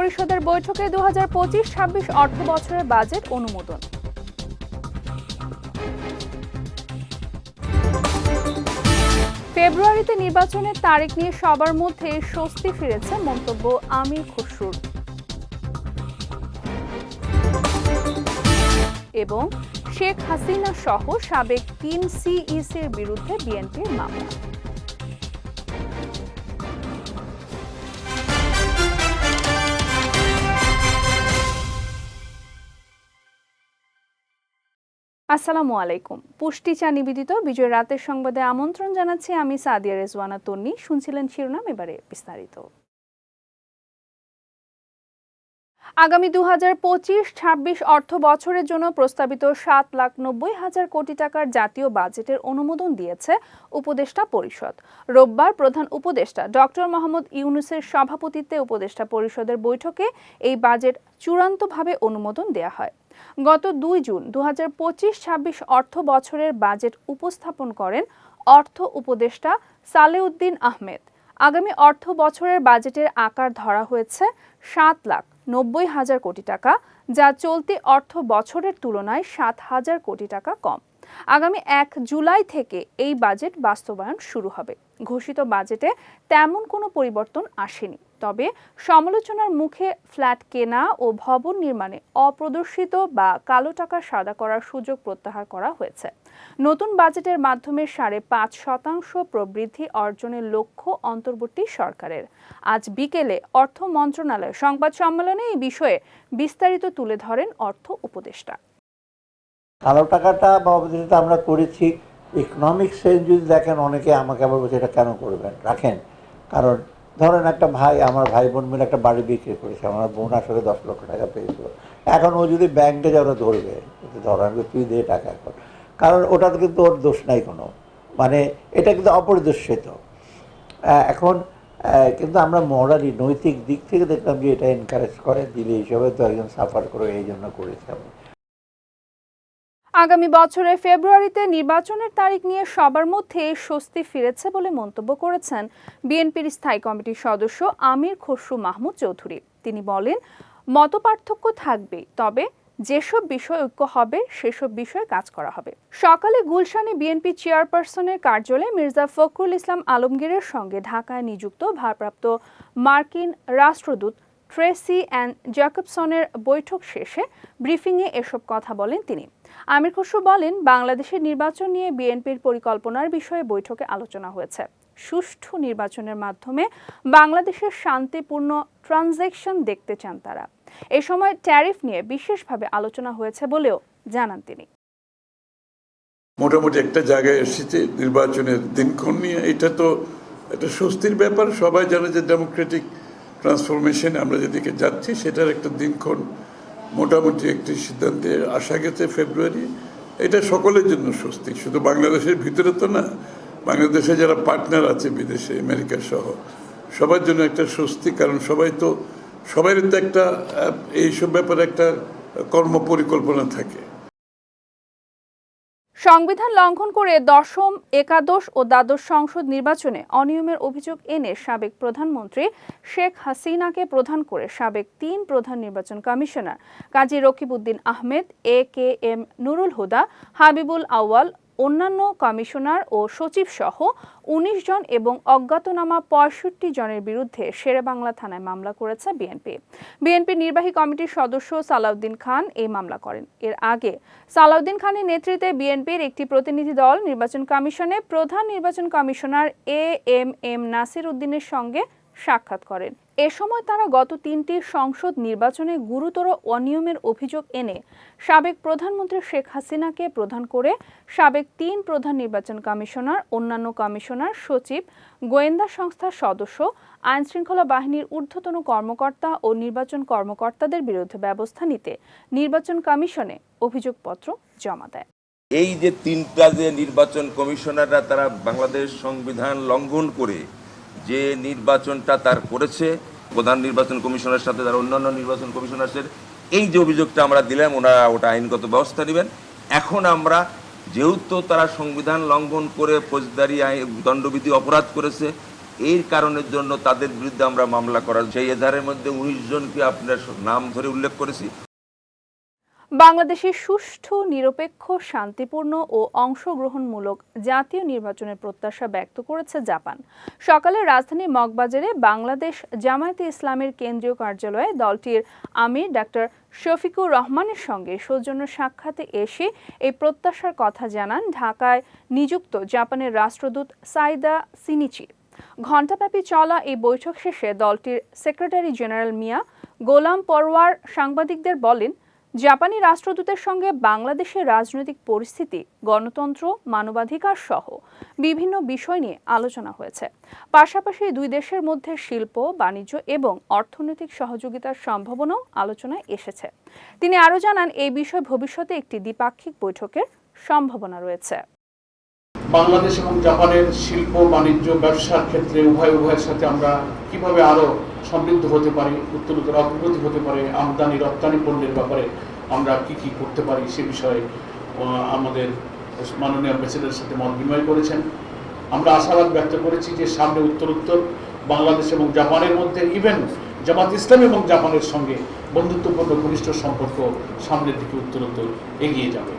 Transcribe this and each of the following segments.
পরিষদের বৈঠকে দু হাজার পঁচিশ ছাব্বিশ অর্থ বছরের বাজেট অনুমোদন। ফেব্রুয়ারিতে নির্বাচনের তারিখ নিয়ে সবার মধ্যে স্বস্তি ফিরেছে মন্তব্য আমির খসরুর। এবং শেখ হাসিনা সহ সাবেক তিন সিইসির বিরুদ্ধে বিএনপির মামলা। আসসালামু আলাইকুম। পুষ্টি চা নিবেদিত বিজয় রাতের সংবাদে আমন্ত্রণ জানাচ্ছি আমি সাদিয়া রেজওয়ানা তন্নি। শুনছিলেন শিরোনাম, এবারে বিস্তারিত। আগামী দু হাজার পঁচিশ, ছাব্বিশ অর্থ বছরের জন্য প্রস্তাবিত সাত লাখ নব্বই হাজার কোটি টাকার জাতীয় বাজেটের অনুমোদন দিয়েছে উপদেষ্টা পরিষদ। রোববার প্রধান উপদেষ্টা ডক্টর মোহাম্মদ ইউনুসের সভাপতিত্বে উপদেষ্টা পরিষদের বৈঠকে এই বাজেট চূড়ান্তভাবে অনুমোদন দেয়া হয়। গত দুই জুন দু হাজার পঁচিশ ছাব্বিশ অর্থ বছরের বাজেট উপস্থাপন করেন অর্থ উপদেষ্টা সালেউদ্দিন আহমেদ। আগামী অর্থ বছরের বাজেটের আকার ধরা হয়েছে সাত লাখ নব্বই হাজার কোটি টাকা, যা চলতি অর্থ বছরের তুলনায় সাত হাজার কোটি টাকা কম। আগামী এক জুলাই থেকে এই বাজেট বাস্তবায়ন শুরু হবে। ঘোষিত বাজেটে তেমন কোনো পরিবর্তন আসেনি। তবে সমালোচনার মুখে ফ্ল্যাট কেনা ও ভবন নির্মাণে অপ্রদর্শিত বা কালো টাকা সাদা করার সুযোগ প্রত্যাহার করা হয়েছে। নতুন বাজেটের মাধ্যমে সাড়ে পাঁচ শতাংশ প্রবৃদ্ধি অর্জনের লক্ষ্য অন্তর্বর্তী সরকারের। আজ বিকেলে অর্থ মন্ত্রণালয় সংবাদ সম্মেলনে এই বিষয়ে বিস্তারিত তুলে ধরেন অর্থ উপদেষ্টা। কালো টাকাটা বা অবদানটা আমরা করেছি। ইকোনমিক সেন্স যদি দেখেন, অনেকে আমাকে আবার বলছে, এটা কেন করবেন? রাখেন। কারণ ধরেন একটা ভাই, আমার ভাই বোন মিলে একটা বাড়ি বিক্রি করেছে, আমার বোন আসলে দশ লক্ষ টাকা পেয়েছিল। এখন ও যদি ব্যাংকে যা ওরা ধরবে। ধর, আমি তুই দিয়ে টাকা এখন। কারণ ওটাতে কিন্তু ওর দোষ নাই কোনো। মানে এটা কিন্তু অপরিদর্শিত। এখন কিন্তু আমরা মরালি নৈতিক দিক থেকে দেখলাম যে এটা এনকারেজ করে, দিলে হিসাবে তো একজন সাফার করে এই জন্য করেছে আমি। আগামী বছরের ফেব্রুয়ারিতে নির্বাচনের তারিখ নিয়ে সবার মধ্যে স্বস্তি ফিরেছে বলে মন্তব্য করেছেন বিএনপির স্থায়ী কমিটির সদস্য আমির খসরু মাহমুদ চৌধুরী। তিনি বলেন, মতপার্থক্য থাকবে, তবে যেসব বিষয় ঐক্য হবে, সেসব বিষয়ে কাজ করা হবে। সকালে গুলশানে বিএনপি চেয়ারপারসনের কার্যালয়ে মির্জা ফখরুল ইসলাম আলমগীরের সঙ্গে ঢাকায় নিযুক্ত ভারপ্রাপ্ত মার্কিন রাষ্ট্রদূত ট্রেসি অ্যান্ড জ্যাকবসনের বৈঠক শেষে ব্রিফিংয়ে এসব কথা বলেন তিনি। আমির খসরু বলেন, বাংলাদেশের নির্বাচন নিয়ে বিএনপির পরিকল্পনার বিষয়ে বৈঠকে আলোচনা হয়েছে। সুষ্ঠু নির্বাচনের মাধ্যমে বাংলাদেশের শান্তিপূর্ণ ট্রানজ্যাকশন দেখতে চান তারা। এ সময় ট্যারিফ নিয়ে বিশেষভাবে আলোচনা হয়েছে বলেও জানান তিনি। মোটামুটি একটা জায়গায় এসেছে, নির্বাচনের দিনক্ষণ নিয়ে। এটা তো একটা স্বস্তির ব্যাপার। সবাই জানে যে ডেমোক্রেটিক ট্রান্সফরমেশন আমরা যেদিকে যাচ্ছি, সেটার একটা দিনক্ষণ মোটামুটি একটি সিদ্ধান্তে আসা গেছে ফেব্রুয়ারি। এটা সকলের জন্য স্বস্তি। শুধু বাংলাদেশের ভিতরে তো না, বাংলাদেশে যারা পার্টনার আছে বিদেশে আমেরিকা সহ, সবার জন্য একটা স্বস্তি, কারণ সবাই তো সবাই তো একটা এইসব ব্যাপারে একটা কর্ম পরিকল্পনা থাকে। সংবিধান লঙ্ঘন করে দশম, একাদশ ও দ্বাদশ সংসদ নির্বাচনে অনিয়মের অভিযোগ এনে সাবেক প্রধানমন্ত্রী শেখ হাসিনাকে প্রধান করে সাবেক তিন প্রধান নির্বাচন commissioner. Kazi Rakibuddin Ahmed, A K M Nurul Huda, Habibul Awal অন্যান্য কমিশনার ও সচিব সহ উনিশ জন এবং অজ্ঞাতনামা পঁয়ষট্টি জনের বিরুদ্ধে শেরেবাংলা থানায় মামলা করেছে বিএনপি। বিএনপি নির্বাহী কমিটির সদস্য সালাউদ্দিন খান এই মামলা করেন। এর আগে সালাউদ্দিন খানের নেতৃত্বে বিএনপির একটি প্রতিনিধি দল নির্বাচন কমিশনে প্রধান নির্বাচন commissioner A M M Nasir উদ্দিনের সঙ্গে সাক্ষাৎ করেন। এ সময় তারা গত তিনটি সংসদ নির্বাচনে গুরুতর অনিয়মের অভিযোগ এনে সাবেক প্রধানমন্ত্রী শেখ হাসিনাকে প্রধান করে সাবেক তিন প্রধান নির্বাচন কমিশনার, অন্যান্য কমিশনার, সচিব, গোয়েন্দা সংস্থার সদস্য, আইনশৃঙ্খলা বাহিনীর ঊর্ধ্বতন কর্মকর্তা ও নির্বাচন কর্মকর্তাদের বিরুদ্ধে ব্যবস্থা নিতে নির্বাচন কমিশনে অভিযোগপত্র জমা দেয়। এই যে তিনটা যে নির্বাচন কমিশনাররা তারা বাংলাদেশ সংবিধান লঙ্ঘন করে যে নির্বাচনটা তার করেছে প্রধান নির্বাচন কমিশনের সাথে যারা অন্যান্য নির্বাচন কমিশনার্সের এই যে অভিযোগটা আমরা দিলাম, ওনারা ওটা আইনগত ব্যবস্থা নেবেন। এখন আমরা যেহেতু তারা সংবিধান লঙ্ঘন করে ফৌজদারি দণ্ডবিধি অপরাধ করেছে এই কারণের জন্য তাদের বিরুদ্ধে আমরা মামলা করার সেই এধারের মধ্যে উনিশ জনকে আপনার নাম ধরে উল্লেখ করেছি। বাংলাদেশের সুষ্ঠু, নিরপেক্ষ, শান্তিপূর্ণ ও অংশগ্রহণমূলক জাতীয় নির্বাচনের প্রত্যাশা ব্যক্ত করেছে জাপান। সকালে রাজধানী মগবাজারে বাংলাদেশ জামায়াতে ইসলামের কেন্দ্রীয় কার্যালয়ে দলটির আমির ডাক্তার শফিকুর রহমানের সঙ্গে সৌজন্য সাক্ষাতে এসে এই প্রত্যাশার কথা জানান ঢাকায় নিযুক্ত জাপানের রাষ্ট্রদূত সাইদা সিনিচি। ঘণ্টাব্যাপী চলা এই বৈঠক শেষে দলটির সেক্রেটারি জেনারেল মিয়া গোলাম পরওয়ার সাংবাদিকদের বলেন জাপানি রাষ্ট্রদূতের সঙ্গে বাংলাদেশের রাজনৈতিক পরিস্থিতি, গণতন্ত্র, মানবাধিকার সহ বিভিন্ন বিষয় নিয়ে আলোচনা হয়েছে। পাশাপাশি দুই দেশের মধ্যে শিল্প, বাণিজ্য এবং অর্থনৈতিক সহযোগিতার সম্ভাবনাও আলোচনায় এসেছে। তিনি আরও জানান, এই বিষয়ে ভবিষ্যতে একটি দ্বিপাক্ষিক বৈঠকের সম্ভাবনা রয়েছে। বাংলাদেশ এবং জাপানের শিল্প, বাণিজ্য, ব্যবসার ক্ষেত্রে উভয় উভয়ের সাথে আমরা কীভাবে আরও সমৃদ্ধ হতে পারি উত্তরোত্তর অগ্রগতি হতে পারে, আমদানি, রপ্তানি পণ্যের ব্যাপারে আমরা কি কি করতে পারি সে বিষয়ে আমাদের মাননীয় প্রেসিডেন্টের সাথে মত বিনিময় করেছেন। আমরা আশাবাদ ব্যক্ত করেছি যে সামনে উত্তরোত্তর বাংলাদেশ এবং জাপানের মধ্যে ইভেন জামাত ইসলাম এবং জাপানের সঙ্গে বন্ধুত্বপূর্ণ ঘনিষ্ঠ সম্পর্ক সামনের দিকে উত্তরোত্তর এগিয়ে যাবে।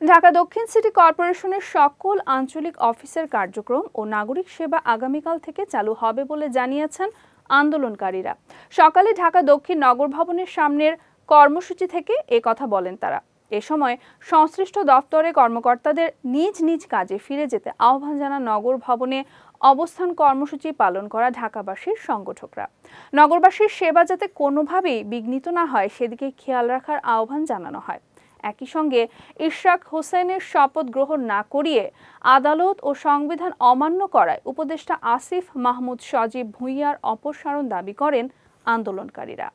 ঢাকা দক্ষিণ সিটি কর্পোরেশনের সকল আঞ্চলিক অফিসের কার্যক্রম ও নাগরিক সেবা আগামীকাল থেকে চালু হবে বলে জানিয়েছেন আন্দোলনকারীরা। সকালে ঢাকা দক্ষিণ নগর ভবনের সামনের কর্মসূচি থেকে এ কথা বলেন তারা। এ সময় সংশ্লিষ্ট দপ্তরে কর্মকর্তাদের নিজ নিজ কাজে ফিরে যেতে আহ্বান জানান নগর ভবনে অবস্থান কর্মসূচি পালন করা ঢাকাবাসীর সংগঠকরা। নগরবাসীর সেবা যাতে কোনোভাবেই বিঘ্নিত না হয়, সেদিকে খেয়াল রাখার আহ্বান জানানো হয়। একই সঙ্গে ইশরাক হোসেনের শপথ গ্রহণ না করিয়ে আদালত ও সংবিধান অমান্য করায় উপদেষ্টা আসিফ মাহমুদ সজীব ভুঁইয়ার অপসারণ দাবি করেন আন্দোলনকারীরা।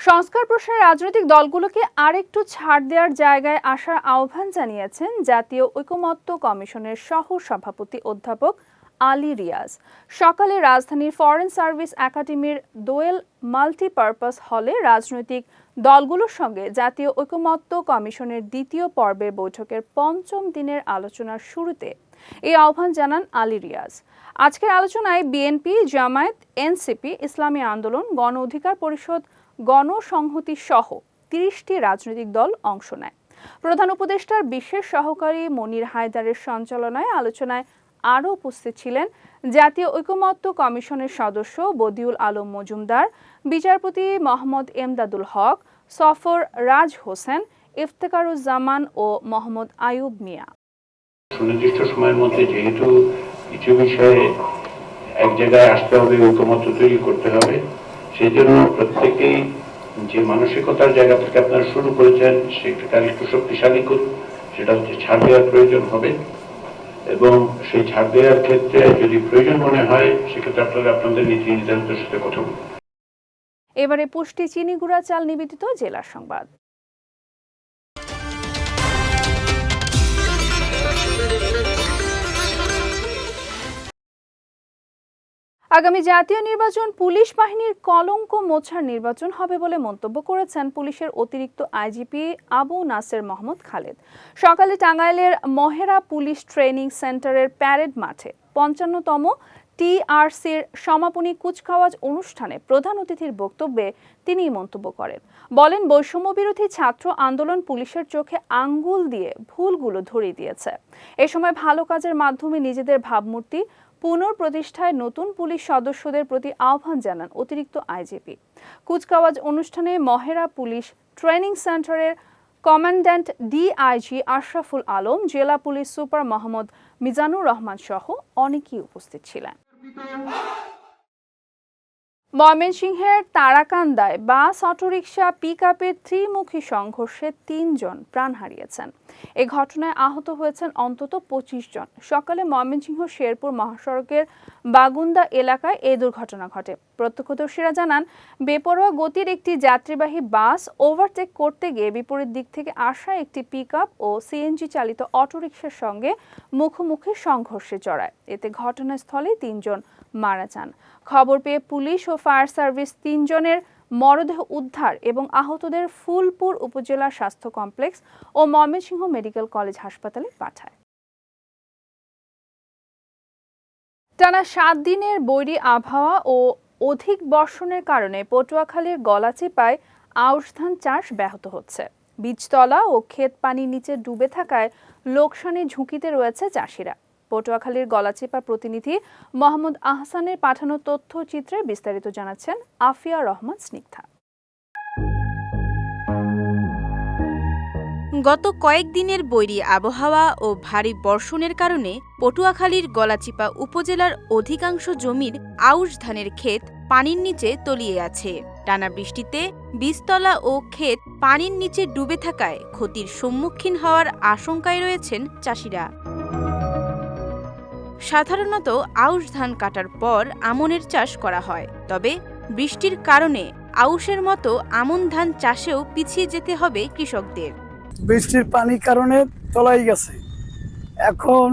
সংস্কার প্রসারে রাজনৈতিক দলগুলোকে আরেকটু ছাড় দেওয়ার জায়গায় আসার আহ্বান জানিয়েছেন জাতীয় ঐকমত্য কমিশনের সহ সভাপতি অধ্যাপক আলী রিয়াজ। সকালে রাজধানীর ফরেন সার্ভিস একাডেমির দোয়েল মাল্টিপারপাস হলে রাজনৈতিক দলগুলোর সঙ্গে জাতীয় ঐকমত্য কমিশনের দ্বিতীয় পর্বের বৈঠকের পঞ্চম দিনের আলোচনার শুরুতে এই আহ্বান জানান আলী রিয়াজ। আজকের আলোচনায় বিএনপি, জামায়াত, এনসিপি, ইসলামী আন্দোলন, গণ অধিকার পরিষদ, গণসংহতি সহ তিরিশটি রাজনৈতিক দল অংশ নেয়। প্রধান উপদেষ্টার বিশেষ সহকারী মনির হায়দারের সঞ্চালনায় আলোচনায় আরও উপস্থিত ছিলেন জাতীয় ঐকমত্য কমিশনের সদস্য বদিউল আলম মজুমদার, বিচারপতি মোহাম্মদ এমদাদুল হক, সফর রাজ হোসেন, ইফতেকারুজ্জামান ও মোহাম্মদ আয়ুব মিয়া। সুনির্দিষ্ট সময়ের মধ্যে যেহেতু কিছু বিষয়ে এক জায়গায় আসতে হবে, ঐকমত্য তৈরি করতে হবে সেই জন্য প্রত্যেকেই যে মানসিকতার জায়গা থেকে আপনারা শুরু করেছেন, সেটাকে একটু শক্তিশালী করুন, সেটা হচ্ছে ছাড় দেওয়ার প্রয়োজন হবে। এবং সেই ছাড় দেওয়ার ক্ষেত্রে যদি প্রয়োজন মনে হয়, সেক্ষেত্রে আপনারা আপনাদের নীতি নির্ধারিতের সাথে কথা বলুন। এবারে পুষ্টি চিনি চিনিগুড়া, চাল নিবেদিত জেলা সংবাদ। আগামী জাতীয় নির্বাচন পুলিশ বাহিনীর কলঙ্ক মোছার নির্বাচন হবে বলে মন্তব্য করেছেন পুলিশের অতিরিক্ত আইজিপি আবু নাসের মোহাম্মদ খালেদ। সকালে টাঙ্গাইলের মহেরা পুলিশ ট্রেনিং সেন্টারের প্যারেড মাঠে পঞ্চান্নতম টিআরসির সমাপনী কুচকাওয়াজ অনুষ্ঠানে প্রধান অতিথির বক্তব্যে তিনি মন্তব্য করেন। বলেন বৈষম্য বিরোধী ছাত্র আন্দোলন পুলিশের চোখে আঙ্গুল দিয়ে ভুলগুলো ধরিয়ে দিয়েছে। এ সময় ভালো কাজের মাধ্যমে নিজেদের ভাবমূর্তি পুনঃপ্রতিষ্ঠায় নতুন পুলিশ সদস্যদের প্রতি আহ্বান জানান অতিরিক্ত আইজিপি। কুচকাওয়াজ অনুষ্ঠানে মহেরা পুলিশ ট্রেনিং সেন্টারের কমান্ড্যান্ট ডিআইজি আশরাফুল আলম, জেলা পুলিশ সুপার মোহাম্মদ মিজানুর রহমান সহ অনেকেই উপস্থিত ছিলেন। ময়মনসিংহের তারাকান্দায় বাস অটোরিকশা পিক আপের ত্রিমুখী সংঘর্ষে তিনজন প্রাণ হারিয়েছেন। এ ঘটনায় আহত হয়েছেন অন্তত পঁচিশ জন। সকালে ময়মনসিংহ শেরপুর মহাসড়কের বাগুন্দা এলাকায় এই দুর্ঘটনা ঘটে। প্রত্যক্ষদর্শীরা জানান, বেপরোয়া গতির একটি যাত্রীবাহী বাস ওভারটেক করতে গিয়ে বিপরীত দিক থেকে আসা একটি পিকআপ ও সিএনজি চালিত অটোরিকশার সঙ্গে মুখোমুখি সংঘর্ষে জড়ায়। এতে ঘটনাস্থলে তিনজন মারা যান। খবর পেয়ে পুলিশ ও ফায়ার সার্ভিস তিনজনের মরদেহ উদ্ধার এবং আহতদের ফুলপুর উপজেলা স্বাস্থ্য কমপ্লেক্স ও ময়মনসিংহ মেডিকেল কলেজ হাসপাতালে পাঠায়। টানা সাত দিনের বৈরী আবহাওয়া ও অধিক বর্ষণের কারণে পটুয়াখালীর গলাচিপায় আউশ ধান চাষ ব্যাহত হচ্ছে। বীজতলা ও ক্ষেত পানির নিচে ডুবে থাকায় লোকসানের ঝুঁকিতে রয়েছে চাষিরা। পটুয়াখালীর গলাচিপা প্রতিনিধি মোহাম্মদ আহসানের পাঠানো তথ্যচিত্রে বিস্তারিত জানাচ্ছেন আফিয়া রহমান স্নিগ্ধা। গত কয়েকদিনের বৈরী আবহাওয়া ও ভারী বর্ষণের কারণে পটুয়াখালীর গলাচিপা উপজেলার অধিকাংশ জমির আউশ ধানের ক্ষেত পানির নিচে তলিয়ে আছে। টানা বৃষ্টিতে বীজতলা ও ক্ষেত পানির নিচে ডুবে থাকায় ক্ষতির সম্মুখীন হওয়ার আশঙ্কায় রয়েছেন চাষিরা। সাধারণত আউশ ধান কাটার পর আমনের চাষ করা হয় তবে বৃষ্টির কারণে আউশের মতো আমন ধান চাষেও পিছিয়ে যেতে হবে কৃষকদের। বৃষ্টির পানির কারণে তলাই গেছে। এখন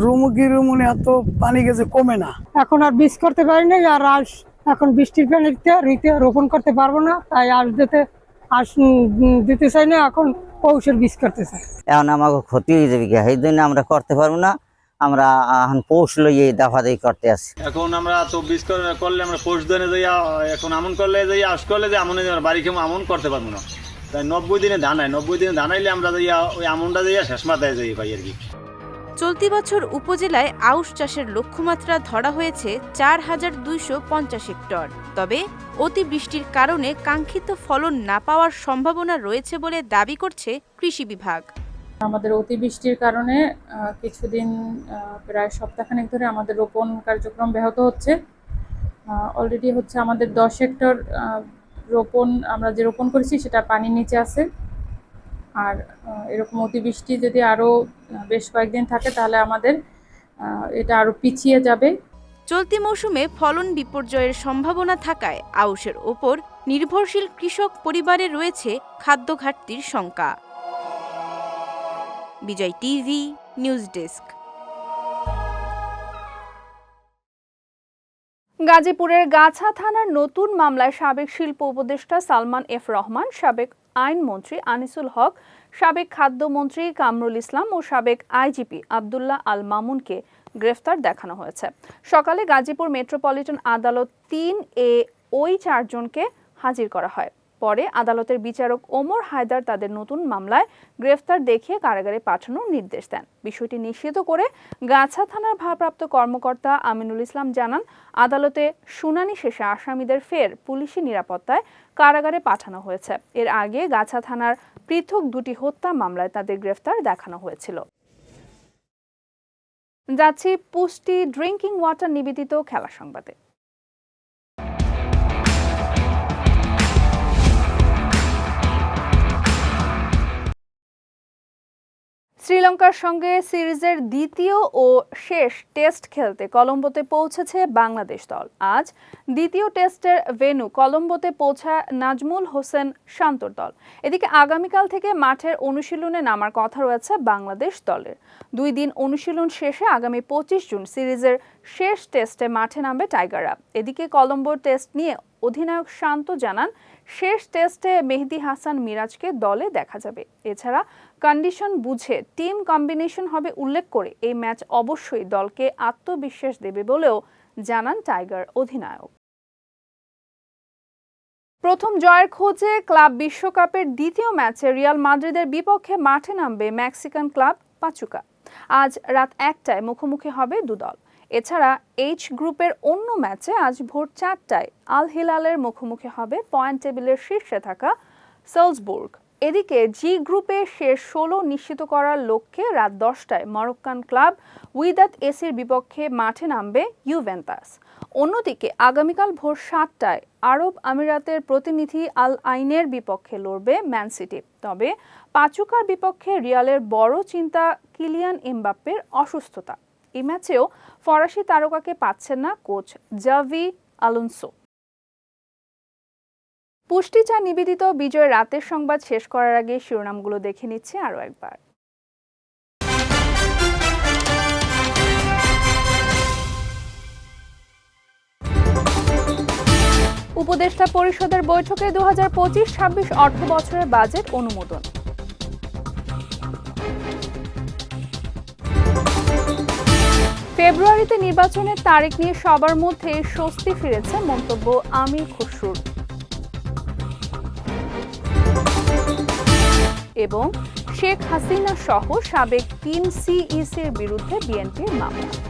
রুমুকি রুমুনি এত পানি গেছে কমে না। এখন আর বীজ করতে পারি না আর আঁশ এখন বৃষ্টির পানিতে ঋতে রোপণ করতে পারব না তাই আঁশ দিতে আঁশ উম, দিতে চাই না এখন পৌষের বীজ করতে চাই। এখন আমাকে ক্ষতি হয়ে যাবে এই জন্য আমরা করতে পারব না। আমরা এখন পৌষ লইয়ে দাফা দাফি করতে আছি। এখন আমরা চব্বিশ করে- করলে আমরা পোস্ট দিনে যাই এখন আমন করলে যাই আস করলে যে আমনে বাড়ি খেয়ে আমন করতে পারব না। তাই নব্বই দিনে ধান হয় নব্বই দিনে ধান আইলে আমরা যাইয়া ওই আমনটা যাইয়া শেষ মাথায় যাই পাই আর কি। চলতি বছর উপজেলায় আউশ চাষের লক্ষ্যমাত্রা ধরা হয়েছে চার হাজার দুইশো পঞ্চাশ হেক্টর। তবে অতিবৃষ্টির কারণে কাঙ্ক্ষিত ফলন না পাওয়ার সম্ভাবনা রয়েছে বলে দাবি করছে কৃষি বিভাগ। আমাদের অতিবৃষ্টির কারণে কিছুদিন প্রায় সপ্তাহখানেক ধরে আমাদের রোপণ কার্যক্রম ব্যাহত হচ্ছে। অলরেডি হচ্ছে আমাদের দশ হেক্টর রোপণ, আমরা যে রোপণ করেছি সেটা পানির নিচে আছে। আর এরকম অতিবৃষ্টি যদি আরও বেশ কয়েকদিন থাকে তাহলে আমাদের এটা আরও পিছিয়ে যাবে। চলতি মৌসুমে ফলন বিপর্যয়ের সম্ভাবনা থাকায় আউশের ওপর নির্ভরশীল কৃষক পরিবারে রয়েছে খাদ্য ঘাটতির শঙ্কা। Bijoy TV, news desk. গাজীপুরের গাছা থানার নতুন মামলায় সাবেক শিল্প উপদেষ্টা সালমান এফ রহমান, সাবেক আইনমন্ত্রী আনিসুল হক, সাবেক খাদ্যমন্ত্রী কামরুল ইসলাম ও সাবেক আইজিপি আবদুল্লাহ আল মামুনকে গ্রেফতার দেখানো হয়েছে। সকালে গাজীপুর মেট্রোপলিটন আদালত তিন এ ওই চারজনকে হাজির করা হয়। পরে আদালতের বিচারক ওমর হায়দার তাদের নতুন মামলায় গ্রেফতার দেখিয়ে কারাগারে পাঠানোর নির্দেশ দেন। বিষয়টি নিশ্চিত করে গাছা থানার ভারপ্রাপ্ত কর্মকর্তা আমিনুল ইসলাম জানান, আদালতে শুনানি শেষে আসামিদের ফের পুলিশি নিরাপত্তায় কারাগারে পাঠানো হয়েছে। এর আগে গাছা থানার পৃথক দুটি হত্যা মামলায় তাদের গ্রেফতার দেখানো হয়েছিল। যাচ্ছি পুষ্টি ড্রিঙ্কিং ওয়াটার নিবেদিত খেলা সংবাদে। শ্রীলঙ্কার সঙ্গে সিরিজের দ্বিতীয় ও শেষ টেস্ট খেলতে কলম্বোতে পৌঁছেছে বাংলাদেশ দল। আজ দ্বিতীয় টেস্টের ভেন্যু কলম্বোতে পৌঁছায় নাজমুল হোসেন শান্তর দল। এদিকে আগামীকাল থেকে মাঠের অনুশীলনে নামার কথা রয়েছে বাংলাদেশ দলের। দুই দিন অনুশীলন শেষে আগামী পঁচিশ জুন সিরিজের শেষ টেস্টে মাঠে নামবে টাইগাররা এদিকে কলম্বোর টেস্ট নিয়ে অধিনায়ক শান্ত জানান, শেষ টেস্টে মেহেদি হাসান মিরাজকে দলে দেখা যাবে। এছাড়া কন্ডিশন বুঝে টিম কম্বিনেশন হবে উল্লেখ করে এই ম্যাচ অবশ্যই দলকে আত্মবিশ্বাস দেবে বলেও জানান টাইগার অধিনায়ক। প্রথম জয়ের খোঁজে ক্লাব বিশ্বকাপের দ্বিতীয় ম্যাচে রিয়াল মাদ্রিদের বিপক্ষে মাঠে নামবে মেক্সিকান ক্লাব পাচুকা। আজ রাত একটায় মুখোমুখি হবে দুদল। এছাড়া এইচ গ্রুপের অন্য ম্যাচে আজ ভোর চারটায় আল হিলালের মুখোমুখি হবে পয়েন্ট টেবিলের শীর্ষে থাকা সেলসবুর্গ। এদিকে জি গ্রুপে শেষ ষোলো নিশ্চিত করার লক্ষ্যে রাত দশটায় মরক্কান ক্লাব উইদাত এসির বিপক্ষে মাঠে নামবে ইউভেন্তাস অন্যদিকে আগামীকাল ভোর সাতটায় আরব আমিরাতের প্রতিনিধি আল আইনের বিপক্ষে লড়বে ম্যান সিটি তবে পাচুকার বিপক্ষে রিয়ালের বড় চিন্তা কিলিয়ান এমবাপ্পের অসুস্থতা। এই ম্যাচেও ফরাসি তারকাকে পাচ্ছেন না কোচ জাভি আলোনসো। পুষ্টি চা নিবেদিত বিজয় রাতের সংবাদ শেষ করার আগে শিরোনামগুলো দেখে নিচ্ছে আরও একবার। উপদেষ্টা পরিষদের বৈঠকে দু হাজার পঁচিশ ছাব্বিশ অর্থ বছরের বাজেট অনুমোদন। ফেব্রুয়ারিতে নির্বাচনের তারিখ নিয়ে সবার মধ্যে স্বস্তি ফিরেছে মন্তব্য আমির খসরুর। এবং শেখ হাসিনা সহ সাবেক তিন সিইসির বিরুদ্ধে বিএনপির মামলা।